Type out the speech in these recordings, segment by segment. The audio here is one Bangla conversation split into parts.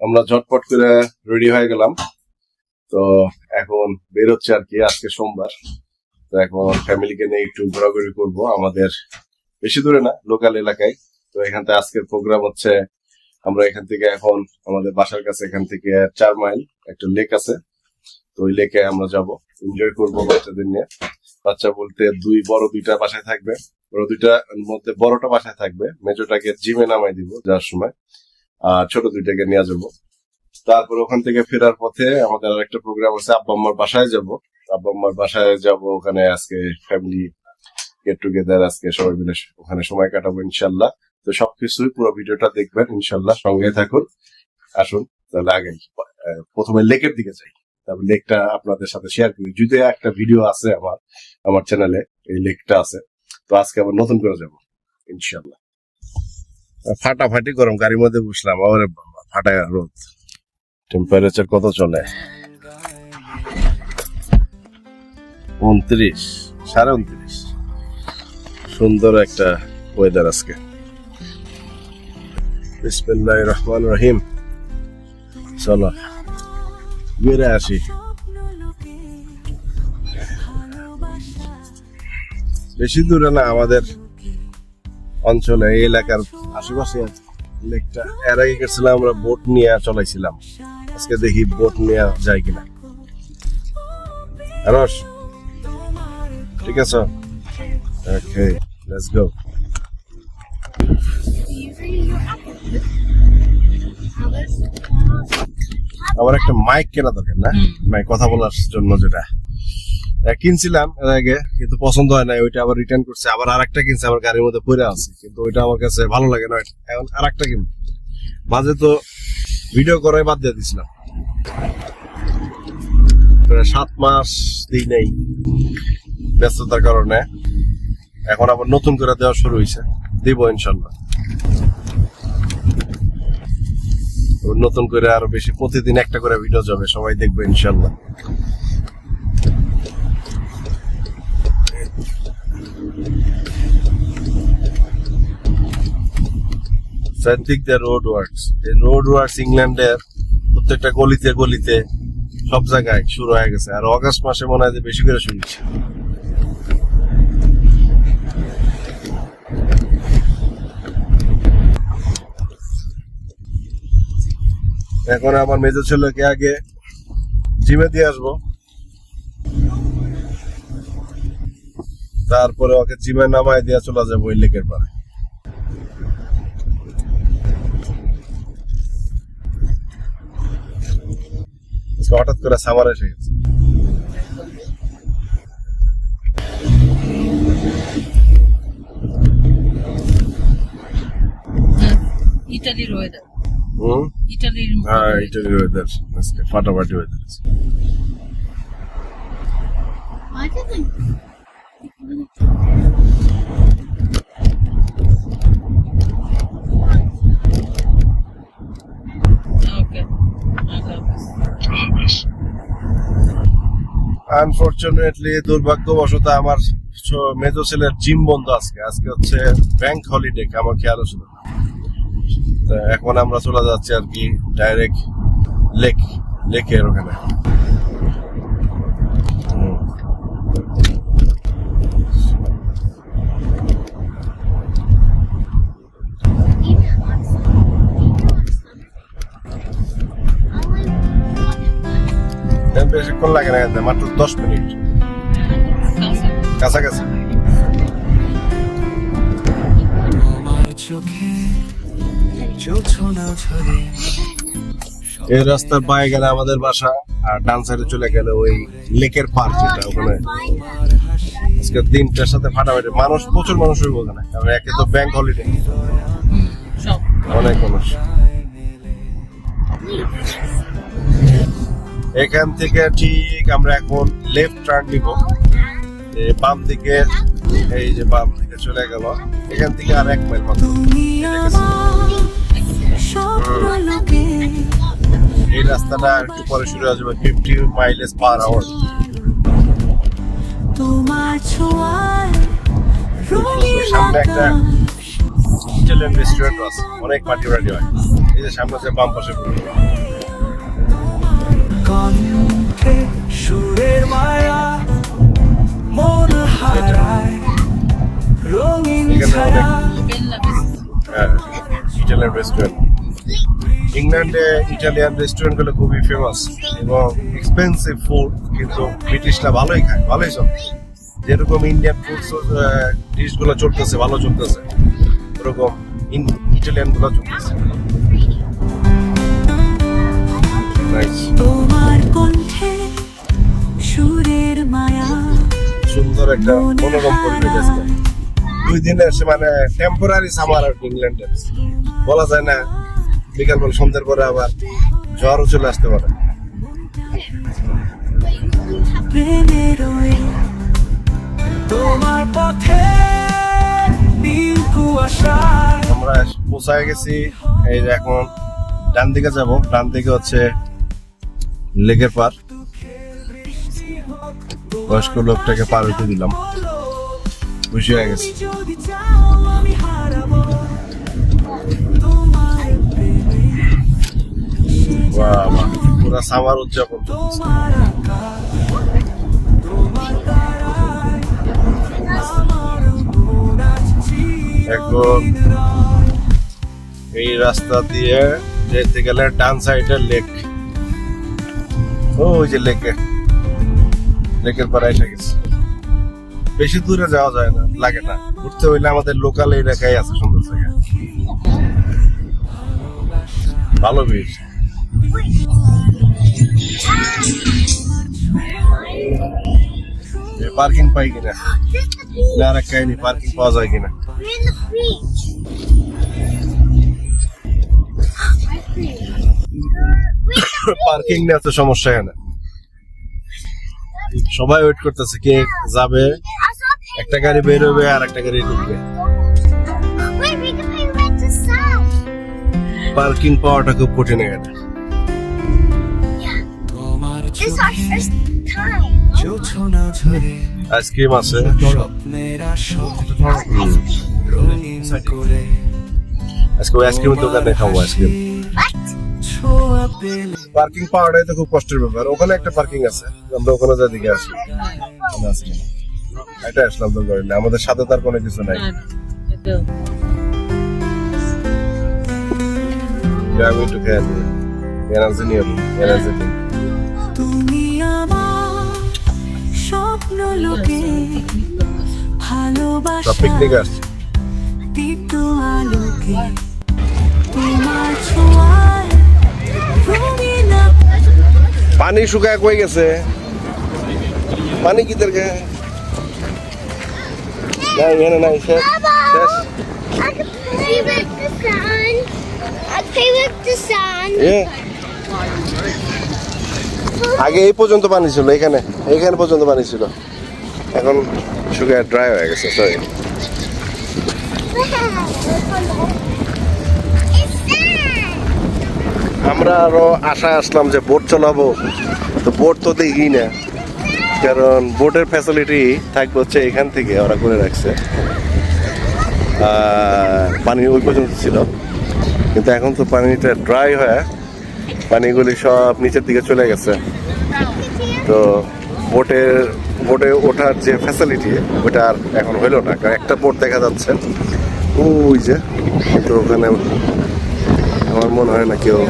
আমরা ঝটপট করে রেডি হয়ে গেলাম। তো এখন বেরোচ্ছে আর কি, আজকে সোমবার। তো এখন ফ্যামিলিকে নিয়ে একটু ঘোরাঘুরি করব। আমাদের বেশি দূরে না লোকাল এলাকায়। তো এখান থেকে আজকের প্রোগ্রাম হচ্ছে, আমরা এখান থেকে এখন আমাদের বাসার কাছে এখান থেকে চার মাইল একটা লেক আছে। তো ওই লেকে আমরা যাব এনজয় করব বাচ্চাদের নিয়ে। বাচ্চা বলতে দুই, বড় দুইটা বাসায় থাকবে। বড় দুইটার মধ্যে বড়টা বাসায় থাকবে। মেজোটাকে জিমে নামাই দিব যাওয়ার সময়। ছোট দুইটাকে নিয়ে যাব। তারপর ওখান থেকে ফেরার পথে আমাদের আর একটা প্রোগ্রাম আছে, আব্বা আম্মার বাসায় যাব। আব্বা আম্মার বাসায় যাব ওখানে আজকে ফ্যামিলি গেট টুগেদার আজকে সবাই মিলে ওখানে সময় কাটাবো ইনশাল্লাহ। তো সবকিছুই পুরো ভিডিওটা দেখবেন ইনশাল্লাহ, সঙ্গে থাকুন। আসুন, তাহলে আগে প্রথমে লেকের দিকে যাই। তারপর লেকটা আপনাদের সাথে শেয়ার করি। যদিও একটা ভিডিও আছে আমার আমার চ্যানেলে এই লেকটা আছে। তো আজকে আবার নতুন করে যাব, ইনশাল্লাহ। ফাটাফাটি গরম, গাড়ির মধ্যে বসলাম আরে বাবা ফাটা রোদ। টেম্পারেচার কত চলে? উনত্রিশ, সাড়ে উনত্রিশ। সুন্দর একটা ওয়েদার আজকে। বিসমিল্লাহ রহমান রহিম। চলো বেড়ে আসি। বেশি দূরে না, আমাদের অঞ্চলে এই এলাকার আশেপাশে লেকটা এর আগে গেছিলাম আমরা বোট নিয়ে চলাইছিলাম। আজকে দেখি বোট নিয়ে যায় কিনা। রস ঠিক আছে? ওকে লেটস গো আমার একটা মাইক কেনা দরকার না? মাইক কথা বলার জন্য যেটা। কিনছিলাম এর আগে, কিন্তু পছন্দ হয় না ওইটা আবার রিটার্ন করছে, আবার আরেকটা কিনছে আমার গাড়ির মধ্যে পড়ে আছে, কিন্তু ওইটা আমার কাছে ভালো লাগে না। এখন আরেকটা কিন মাঝে তো ভিডিও করাই বাদ দিয়ে দিছিলাম। সাত মাস দিই নেই ব্যস্ততার কারণে। এখন আবার নতুন করে দেওয়া শুরু হয়েছে দিব ইনশাল্লাহ। নতুন করে আরও বেশি, প্রতিদিন একটা করে ভিডিও যাবে, সবাই দেখবে ইনশাল্লাহ। চারদিক দিয়ে রোড ওয়ার্কস এই রোড ওয়ার্কস ইংল্যান্ডের প্রত্যেকটা গলিতে গলিতে সব জায়গায় শুরু হয়ে গেছে। আর অগাস্ট মাসে মনে হয় যে বেশি করে শুনছি এখন আমার মেজর ছেলেকে আগে জিমে দিয়ে আসব। তারপরে ওকে জিমে নামায় দিয়ে চলে যাব ওই লেকের পাড়ে। হঠাৎ করে সামার এসে গেছে। ইটালির ওয়েদার হুম? ইটালির হ্যাঁ ইটালির ওয়েদার আজকে ফাটাফাটি ওয়েদার didn't. ওকে আনফরচুনেটলি দুর্ভাগ্যবশত আমার মেজো ছেলের জিম বন্ধ আজকে আজকে হচ্ছে ব্যাংক হলিডে আমার খেয়াল ছিল। এখন আমরা চলে যাচ্ছি আর কি ডাইরেক্ট লেক লেকের ওখানে বেশিক্ষণ লাগে না মাত্র দশ মিনিট। কাছাকাছি। এই রাস্তার বাইরে গেলে আমাদের বাসা আর ডান সাইডে চলে গেলে ওই লেকের পার যেটা ওখানে। আজকে দিনটার সাথে ফাটাফাটি। মানুষ প্রচুর মানুষ হইব ওখানে কারণ একে তো ব্যাংক হলিডে অনেক মানুষ। এখান থেকে ঠিক আমরা এখন লেফট টার্ন নিব। বাম দিকে এই যে বাম দিকে চলে গেল। এখান থেকে আর এক মাইল মাত্র। লোকে এই রাস্তাটা একটু পরে শুরু হয়ে যাবে ফিফটি মাইলেজ পার আওয়ার তোমার ছোঁয়ায় রঙিন সামনে একটা ইটালিয়ান রেস্টুরেন্ট আছে অনেক পার্টি পার্টি হয়। এই যে সামনে যে বাম পাশে। কণ্ঠে সুরের মায়া মন হারায় রঙিন ছায়া। ইটালিয়ান রেস্টুরেন্ট ইংল্যান্ডে ইটালিয়ান রেস্টুরেন্টগুলো খুবই ফেমাস এবং এক্সপেন্সিভ ফুড কিন্তু ব্রিটিশরা ভালোই খায় ভালোই চলে। যেরকম ইন্ডিয়ান ফুড ডিশগুলো চলতেছে ভালো চলতেছে। ওরকম ইটালিয়ানগুলো চলতেছে। Nice. কণ্ঠে সুরের মায়া সুন্দর একটা মনোরম পরিবেশ দুই দিনের মানে টেম্পোরারি সামার আর কি ইংল্যান্ডে বলা যায় না বিকাল বেলা সন্ধ্যের পরে আবার জ্বরও চলে আসতে পারে। তোমার পথে আমরা পৌঁছায় গেছি এই যে এখন ডান দিকে যাব ডান দিকে হচ্ছে লেকের পার। বয়স্ক লোকটাকে পার হইতে দিলাম। খুশি হয়ে গেছে। পুরা সামার উদযাপন এখন এই রাস্তা দিয়ে যেতে গেলে ডান সাইডে লেক ওই যে লেকে। লেকের পাড়ে এসে গেছে। বেশি দূরে যাওয়া যায় না, লাগে না। ঘুরতে হইলে আমাদের লোকাল এলাকায় আছে সুন্দর জায়গা। ভালো বীজ পার্কিং পাই কিনা. না কাহিনী পার্কিং পাওয়া যায় কিনা? পার্কিং নিয়ে তো সমস্যা এখানে সবাই ওয়েট করতেছে কে যাবে একটা গাড়ি বের হবে আর একটা গাড়ি ঢুকবে. পার্কিং পাওয়াটা খুব কঠিন এখানে আইসক্রিম আছে। আজকে আইসক্রিমের দোকানে খাব আইসক্রিম পার্কিং পাওয়াটাই তো খুব কষ্টের ব্যাপার। ওখানে একটা পার্কিং আছে আমরা ওখানে যা দিকে আসি। এটা আসলাম তো গাড়ি আমাদের সাথে তার কোনো কিছু নাই। আমি একটু খেয়ে এনার্জি নিয়ে এনার্জি তুমি আমার স্বপ্ন লোকে ভালোবাসা পিকনিক আসছে। তোমার রঙিন পানি শুকায় কই গেছে? পানি কি তোর? নাই নাই আগে এই পর্যন্ত পানি ছিল, এখানে এখানে পর্যন্ত পানি ছিল। এখন শুকায় ড্রাই হয়ে গেছে সরি আমরা আরও আশায় আসলাম যে বোট চালাবো। তো বোট তো দেখি না। কারণ বোটের ফ্যাসিলিটি থাকবে হচ্ছে এখান থেকে ওরা করে রাখছে। পানি ওই পর্যন্ত ছিল। কিন্তু এখন তো পানিটা ড্রাই হয়ে। পানিগুলি সব নিচের দিকে চলে গেছে। তো বোটের, বোটে ওঠার যে ফ্যাসিলিটি ওটা আর এখন হইল না। কারণ একটা বোট দেখা যাচ্ছে। ওই যে কিন্তু ওখানে আমার মনে হয় না কেউ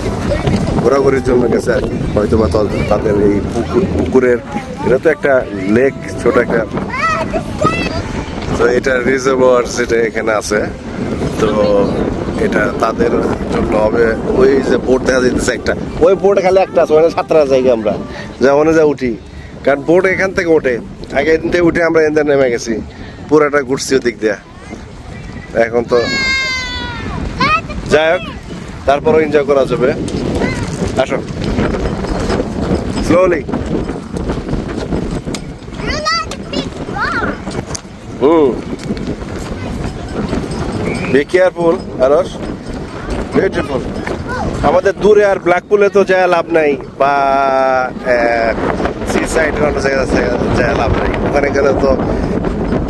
ঘোরাঘুরির জন্য গেছে আর কি। হয়তো বা তাদের- এই পুকুর পুকুরের এটা তো একটা লেক, ছোট একটা তো এটা রিজার্ভার যেটা এখানে আছে। তো এটা তাদের জন্য হবে। ওই যে বোট দেখা যাইতেছে একটা। ওই বোট খালি একটা আছে ওখানে সাতটা জায়গা আমরা। যা ওখানে যা উঠি। কারণ বোট এখান থেকে ওঠে। আগে এদিন থেকে উঠে আমরা এখান নেমে গেছি। পুরাটা ঘুরছি ওদিক দিয়ে। এখন তো যাই হোক। তারপরও এনজয় করা যাবে। আসো। Slowly. Hmm be careful ours beautiful আমাদের দূরে আর ব্ল্যাকপুলে তো যায় লাভ নাই, বা সি সাইডের অন্য জায়গায় লাভ নাই। ওখানে গেলে তো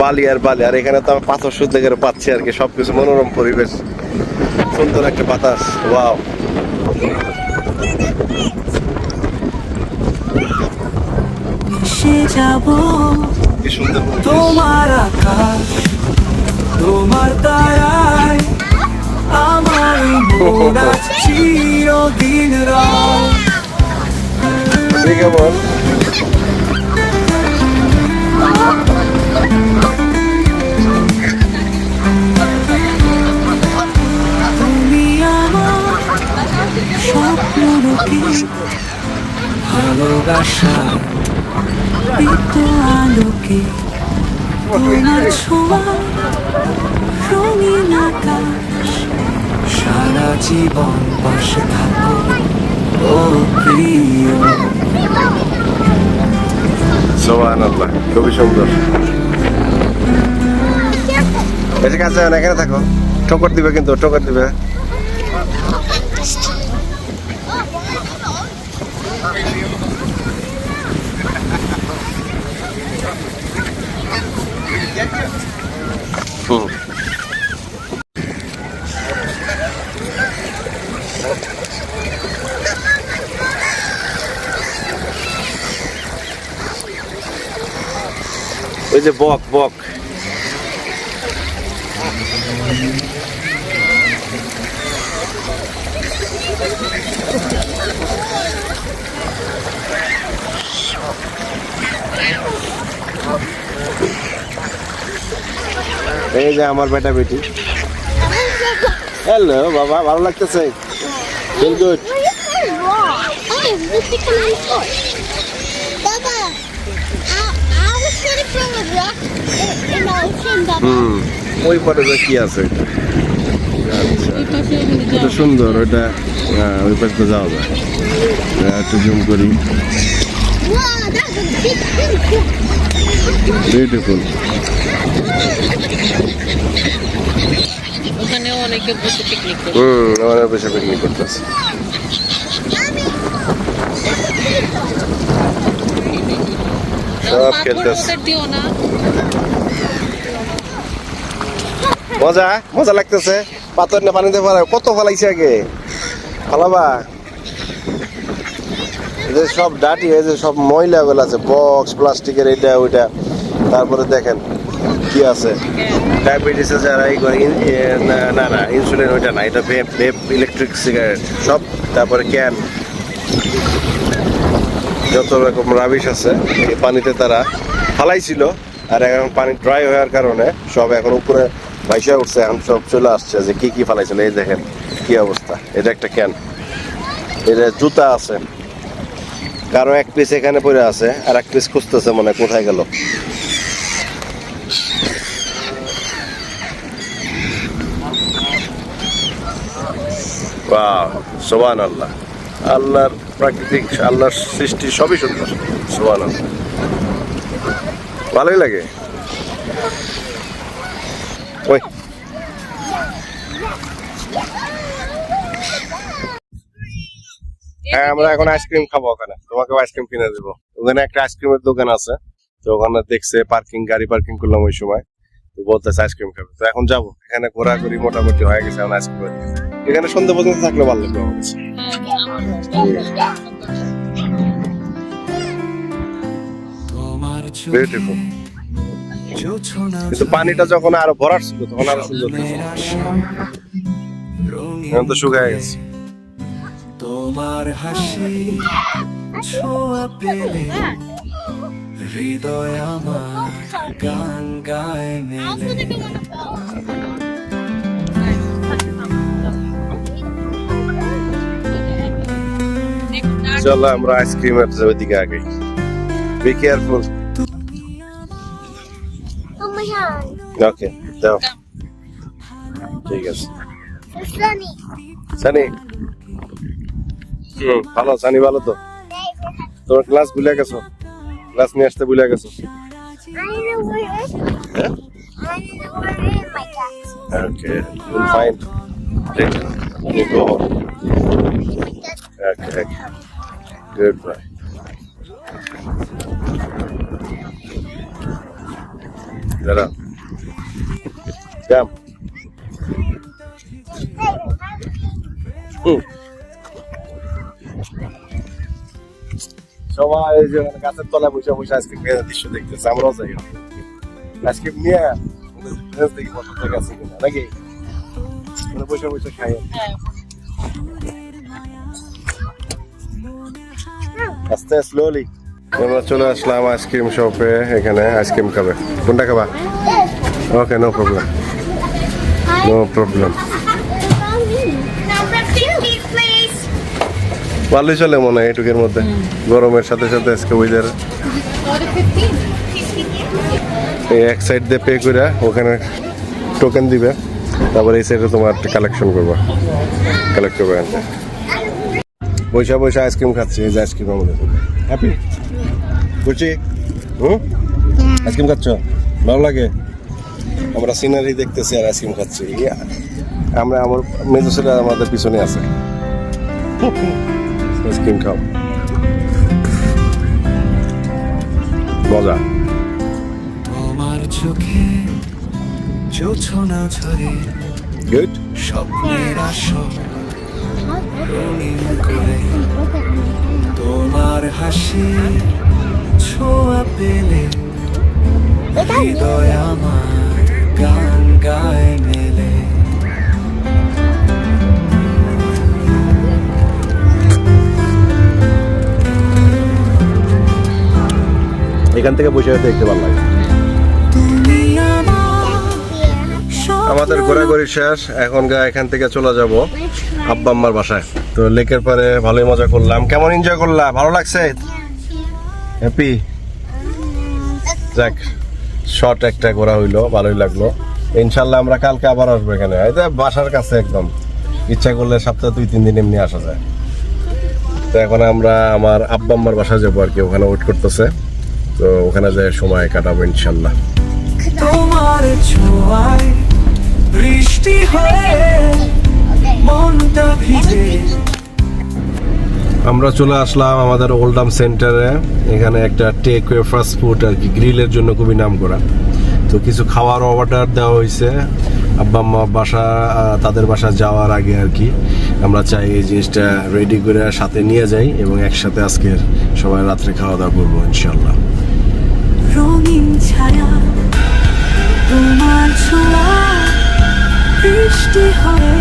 বালি আর বালি, আর এখানে তো আমি পাথর শুদ্ধ করে পাচ্ছি আর কি, সবকিছু মনোরম পরিবেশ। সুন্দর একটা বাতাস ওয়াও। যাব। তোমার আকাশ তোমার তারায়। আমার মন চিরদিন রায়। স্বপ্ন রোকে ভালোবাসার দীপ্ত আলোকে তোমার ছোঁয়া রঙিন আকাশ, সারা জীবন পাশে থাকো, ও প্রিয়। সোহান আল্লাহ খুবই সুন্দর। বেশি কাছে এখানে থাকো। ঠোকর দিবে কিন্তু, ঠোকর দিবে। যে বক বক। এই যে আমার বেটা বেটি। হ্যালো বাবা ভালো লাগতেছে? ফিল গুড হুম ওই পরে কি আছে? আচ্ছা। সুন্দর ওইটা হ্যাঁ, ওই পাশে যাওয়া যায়। হ্যাঁ, একটু জুম করি. বিউটিফুল ওখানে অনেকে বসে পিকনিক করে হুম আমাদের পেশা পিকনিক করতেছে। সব খেলতেছে। মজা মজা লাগতেছে। পাথর না পানিতে ফেলা কত ফেলাইছে আগে? ফেলাবা? যে সব ডাটি এই যে সব ময়লা গুলো আছে বক্স প্লাস্টিকের এটা ওইটা। তারপরে দেখেন কি আছে। ডায়াবেটিস করে না না না ইনসুলিন ওইটা না এটা ভেপ ভেপ ইলেকট্রিক সিগারেট সব। তারপরে ক্যান যত রকম রাবিশ আছে, এই পানিতে তারা ফালাইছিল আর এখন পানি ড্রাই হওয়ার কারণে সব এখন উপরে ভাইসা উঠছে, এখন সব চলে আসছে যে কি কি ফালাইছিল। এই দেখেন কি অবস্থা। এটা একটা ক্যান এটা জুতা আছে। কারও এক পিস এখানে পড়ে আছে আর এক পিস খুঁজতেছে মনে কোথায় গেল। সোবান আল্লাহ আল্লাহর প্রাকৃতিক আল্লাহর সৃষ্টি সবই সুন্দর। সোবান ভালোই লাগে। ওই। হ্যাঁ আমরা এখন আইসক্রিম খাব ওখানে। তোমাকে আইসক্রিম কিনে দেবো। ওখানে একটা আইসক্রিমের দোকান আছে। তো ওখানে দেখছে পার্কিং গাড়ি পার্কিং করলাম ওই সময়। তো বলতেছে আইসক্রিম খাবে। তো এখন যাব। এখানে ঘোরাঘুরি মোটামুটি হয়ে গেছে এখন আইসক্রিম এখানে সন্ধ্যা পর্যন্ত থাকলে ভালো লাগবে আমার কাছে। কিন্তু পানিটা যখন আরও ভরাট ছিল তখন আরও সুন্দর এখন তো শুকায় গেছে। তোমার হাসি ছোঁয়া পেলে হৃদয় আমার গান গায় মেলে চলো আমরা আইসক্রিমের ওইদিকে আগে বি কেয়ারফুল ওকে যাও ঠিক আছে। সানি। হুম, ভালো, সানি ভালো তো? তোমার ক্লাস ভুলে গেছো? ক্লাস নিয়ে আসতে ভুলে গেছো? I know where it is. হ্যাঁ I know where it is, my cat. Okay, we'll find when you go. Okay, okay. Goodbye. Get up. Come. সবাই যে মানে গাছের তলায় বসে বসে আইসক্রিম খেয়ে দৃশ্য দেখতেছে আমরাও যাই আইসক্রিম নিয়ে ফ্রেন্ডস দেখি পছন্দ গেছে কিনা নাকি? মানে বসে বসে খাই। আস্তে স্লোলি আমরা চলে আসলাম আইসক্রিম শপে এখানে আইসক্রিম খাবে। কোনটা খাবা? Okay no problem no problem ভালোই চলে মনে হয় এটুকের মধ্যে। গরমের সাথে সাথে আজকে ওয়েদার এই এক সাইড দিয়ে পে করে ওখানে টোকেন দিবে। তারপরে এই সাইডে তোমার কালেকশন করবে। কালেক্ট করবে বৈশা বৈশা আইসক্রিম খাচ্ছি এই যে আইসক্রিম আমাদের। হ্যাপি বুঝছি হুম? আইসক্রিম খাচ্ছ? ভালো লাগে? আমরা সিনারি দেখতেছি আর আইসক্রিম খাচ্ছি। আমরা আমার মেজো ছেলে আমাদের পিছনে আছে। আইসক্রিম খাও মজা তোমার চোখে জোছনা ঝরে গুড স্বপ্নের আসর রঙিন করে। তোমার হাসি ছোঁয়া পেলে হৃদয় আমার গান গায় এখান থেকে বসে দেখতে ভালো লাগে। আমাদের ঘোরাঘুরি শেষ, এখন গা এখান থেকে চলে যাব আব্বা আম্মার বাসায়। তো লেকের পারে ভালোই মজা করলাম। কেমন এনজয় করলাম ভালো লাগছে? হ্যাপি যাক শর্ট একটা ঘোরা হইল, ভালোই লাগল। ইনশাল্লাহ আমরা কালকে আবার আসব এখানে। যে বাসার কাছে একদম। ইচ্ছা করলে সপ্তাহে দুই, তিন দিন এমনি আসা যায়। তো এখন আমরা আমার আব্বা আম্মার বাসায় যাব আর কি, ওখানে ওয়েট করতেছে। তো ওখানে যায় সময় কাটাবো ইনশাল্লাহ। তোমার ছোঁয়ায় বৃষ্টি হয়ে মনটা ভিজে। আমরা চলে আসলাম আমাদের ওল্ডাম সেন্টারে। এখানে একটা টেক ওয়ে ফাস্ট ফুড আর কি গ্রিলের জন্য খুবই নাম করা তো কিছু খাওয়ার অর্ডার দেওয়া হয়েছে। আব্বা আম্মা বাসা তাদের বাসা যাওয়ার আগে আর কি। আমরা চাই এই জিনিসটা রেডি করে সাথে নিয়ে যাই এবং একসাথে আজকের সবাই রাত্রে খাওয়া দাওয়া করব ইনশাল্লাহ। রঙিন ছায়া তোমার ছোঁয়া বৃষ্টি হয়ে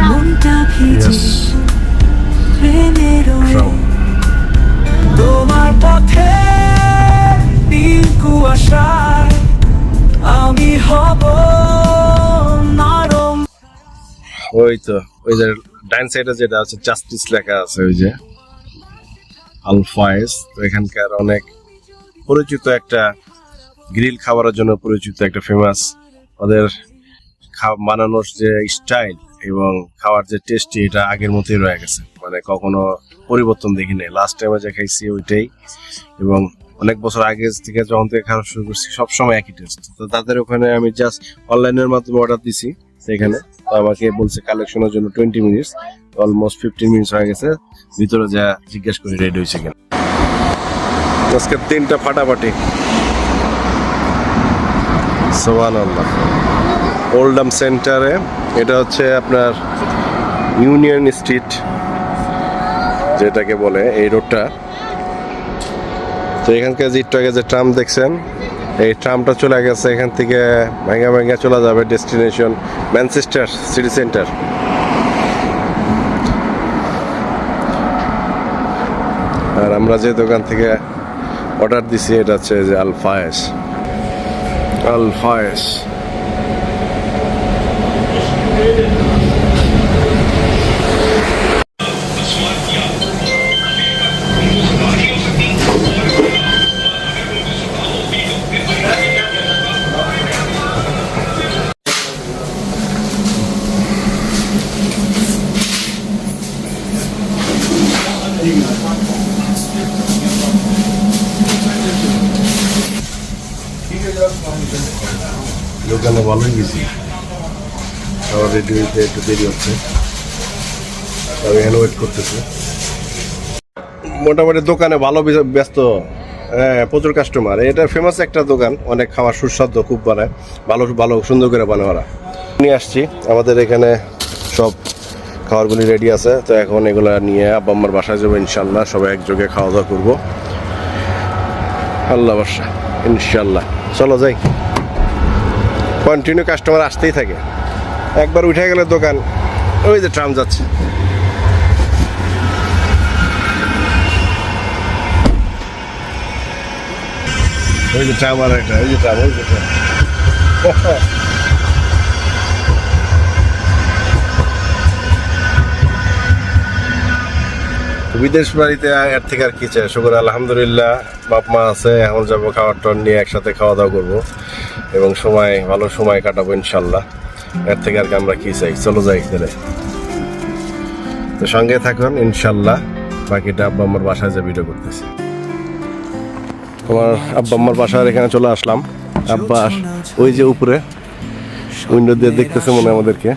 মনটা ভিজে প্রেমের তোমার পথে নীল কুয়াশায় আমি হব নরম। ওই তো ওই যে ডাইন সাইডে যেটা আছে জাস্টিস লেখা আছে ওই যে। আলফায়েস তো এখানকার অনেক পরিচিত একটা গ্রিল খাবারের জন্য পরিচিত একটা ফেমাস ওদের বানানোর যে স্টাইল এবং খাওয়ার যে টেস্টি এটা আগের মতোই রয়ে গেছে। মানে কখনো পরিবর্তন দেখি লাস্ট টাইমে যে খাইছি ওইটাই। এবং অনেক বছর আগে থেকে যখন থেকে খাওয়া শুরু করছি, সবসময় একই টেস্ট তো তাদের ওখানে আমি জাস্ট অনলাইনের মাধ্যমে অর্ডার দিছি সেখানে। তো আমাকে বলছে কালেকশনের জন্য twenty minutes almost fifteen minutes হয়ে গেছে। ভিতরে যা জিজ্ঞেস করি রেডি হয়েছে কিনা। আজকে তিনটা ফাটাফাটি। সোহান আল্লাহ ওল্ডাম সেন্টারে, এটা হচ্ছে আপনার ইউনিয়ন স্ট্রিট, যেটাকে বলে এই রোডটা। তো এখানকার একটু আগে যে ট্রাম দেখছেন, এই ট্রামটা চলে গেছে এখান থেকে ভেঙে ভেঙে চলে যাবে ডেস্টিনেশন, ম্যানচেস্টার সিটি সেন্টার। আর আমরা যে দোকান থেকে অর্ডার দিছি এটা হচ্ছে যে আলফায়েস দোকানে হইতে একটু দেরি হচ্ছে। এখানে ওয়েট করতেছি। মোটামুটি দোকানে ভালো ব্যস্ত হ্যাঁ প্রচুর কাস্টমার এটা ফেমাস একটা দোকান, অনেক খাবার সুস্বাদু, খুব বানায়। ভালো ভালো, সুন্দর করে বানায় ওরা। নিয়ে আসছি। আমাদের এখানে সব খাবারগুলি রেডি আছে। তো এখন এগুলা নিয়ে আব্বা আম্মার বাসায় যাব ইনশাল্লাহ। সবাই একযোগে খাওয়া দাওয়া করব। আল্লাহ বাসা ইনশাল্লাহ। চলো যাই। কন্টিনিউ কাস্টমার আসতেই থাকে। একবার উঠে গেলে দোকান। ওই যে ট্রাম যাচ্ছে। ওই যে ট্রাম আর একটা ওই যে ট্রাম ওই যে ট্রাম। বিদেশ বাড়িতে এর থেকে আর কি চাই? শুক্র, আলহামদুলিল্লাহ, বাপ মা আছে, এখন যাব খাবার টন নিয়ে একসাথে খাওয়া দাওয়া করব। এবং সময়, ভালো সময় কাটাবো, ইনশাল্লাহ। এর থেকে আর আমরা কি চাই? চলো যাই তাহলে। তো সঙ্গে থাকুন, ইনশাল্লাহ। বাকিটা আব্বা আমার বাসায় যে ভিডিও করতেছি। তোমার আব্বা আম্মার বাসার এখানে চলে আসলাম। আব্বা ওই যে উপরে। উইন্ডো দিয়ে দেখতেছে মনে আমাদেরকে।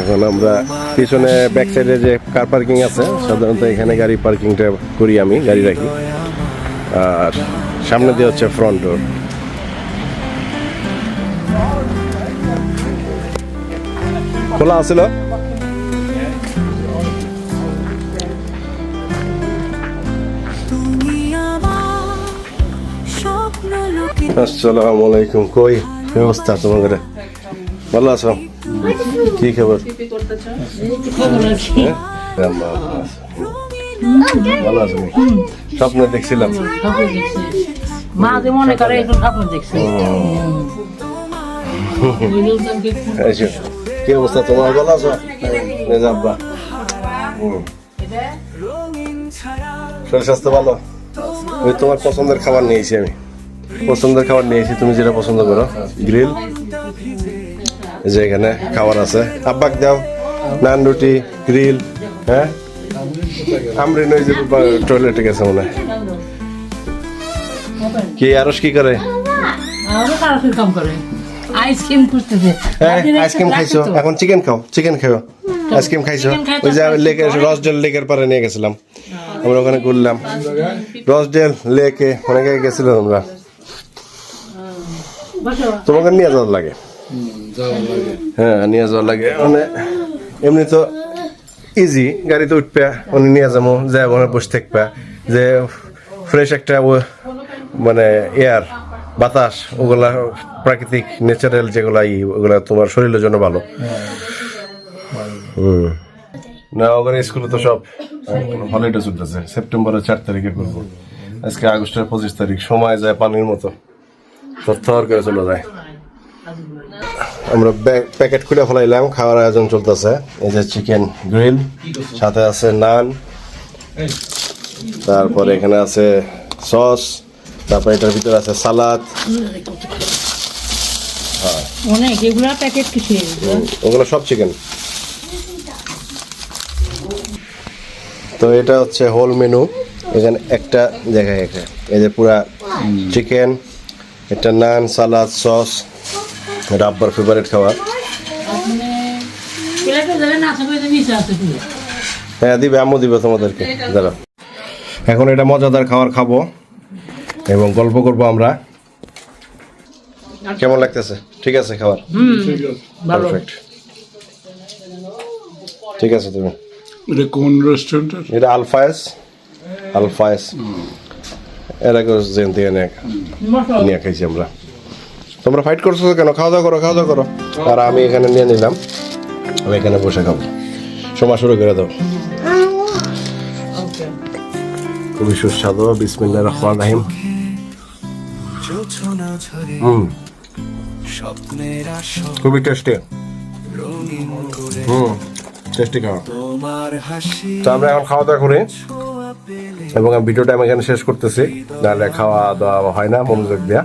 এখন আমরা পিছনে ব্যাক সাইডে যে কার পার্কিং আছে, সাধারণত এখানে গাড়ি পার্কিংটা করি আমি, গাড়ি রাখি। আর সামনে দিয়ে হচ্ছে ফ্রন্ট ডোর খোলা আছিল। আসসালামু আলাইকুম। কই? কি অবস্থা তোমাদের? ভালো আছো? কি খবর? হ্যাঁ? ভালো আছে। ভালো আছো। স্বপ্ন দেখছিলাম। মা যে মনে করে একটু স্বপ্ন দেখছে। কি অবস্থা তোমার? ভালো আছো? শরীর স্বাস্থ্য ভালো? ওই তোমার পছন্দের খাবার নিয়েছি আমি। পছন্দের খাবার নিয়েছি, তুমি যেটা পছন্দ করো, গ্রিল। যে এখানে খাবার আছে। আব্বাক দাও। নান, রুটি, গ্রিল হ্যাঁ? আমরিন ওই যে টয়লেটে গেছে মনে কি আরস কি করে? কাম করে। আইসক্রিম খুঁজতেছে। আইসক্রিম খাইছো। এখন চিকেন খাও চিকেন খাও আইসক্রিম খাইছো। ওই যে আমি লেকে রসডেল লেকের পারে নিয়ে গেছিলাম। আমরা ওখানে ঘুরলাম। রসডেল লেকে অনেকে গেছিলাম আমরা তোমাকে নিয়ে যাওয়ার লাগে। হ্যাঁ নিয়ে যাওয়ার লাগে। মানে এমনি তো ইজি গাড়িতে উঠবে উনি নিয়ে যাব যাই ওখানে বসে থাকবে যে ফ্রেশ একটা মানে এয়ার বাতাস ওগুলা প্রাকৃতিক ন্যাচারাল যেগুলা ওগুলা তোমার শরীরের জন্য ভালো। হুম। না ওখানে স্কুলে তো সব হলিডে চলতেছে। সেপ্টেম্বরের চার তারিখে করব। আজকে আগস্টের পঁচিশ তারিখ সময় যায় পানির মতো। থর করে চলে যায়। আমরা প্যাকেট খুলে ফেলাইলাম খাওয়ার আয়োজন চলতেছে। এই যে চিকেন গ্রিল সাথে আছে নান। তারপরে এখানে আছে সস তারপরে এটার ভিতরে আছে সালাদ। অনেক এগুলা প্যাকেট কিছু ওগুলো সব চিকেন তো এটা হচ্ছে হোল মেনু এখানে একটা জায়গায় এখানে এই যে পুরা চিকেন এটা নান সালাদ সস এটা আব্বার ফেভারিট খাবার হ্যাঁ দিবে আম্মু দিবে তোমাদেরকে। দাঁড়া এখন এটা মজাদার খাবার খাব। এবং গল্প করব আমরা। কেমন লাগতেছে? ঠিক আছে খাবার? পারফেক্ট ঠিক আছে তুমি। এটা কোন রেস্টুরেন্টের এটা? আলফায়েস। আলফায়েস। এর আগে জেন থেকে নিয়ে খাইছি আমরা। তোমরা ফাইট করছ কেন? খাওয়া দাওয়া করো খাওয়া দাওয়া করো। আর আমি এখানে নিয়ে নিলাম। আমি এখানে বসে খাব। সময় শুরু করে দাও। খুবই সুস্বাদু। বিসমিল্লাহ রহমান রাহিম। হুম। স্বপ্নের খুবই টেস্টি হুম টেস্টি খাওয়া। তো আমরা এখন খাওয়া দাওয়া করি এবং আমি ভিডিওটা আমি এখানে শেষ করতেছি। নাহলে খাওয়া দাওয়া হয় না মনোযোগ দেওয়া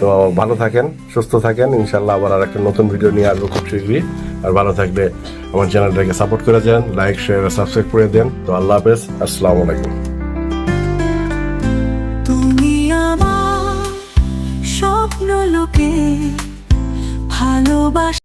তো ভালো থাকেন সুস্থ থাকেন। ইনশাল্লাহ আবার আর একটা নতুন ভিডিও নিয়ে আসব খুব শীঘ্রই। আর ভালো থাকলে আমার চ্যানেলটাকে সাপোর্ট করে দেন লাইক শেয়ার সাবস্ক্রাইব করে দেন। তো আল্লাহ হাফেজ আসসালামু আলাইকুম। আমার স্বপ্ন লোকে ভালোবাসা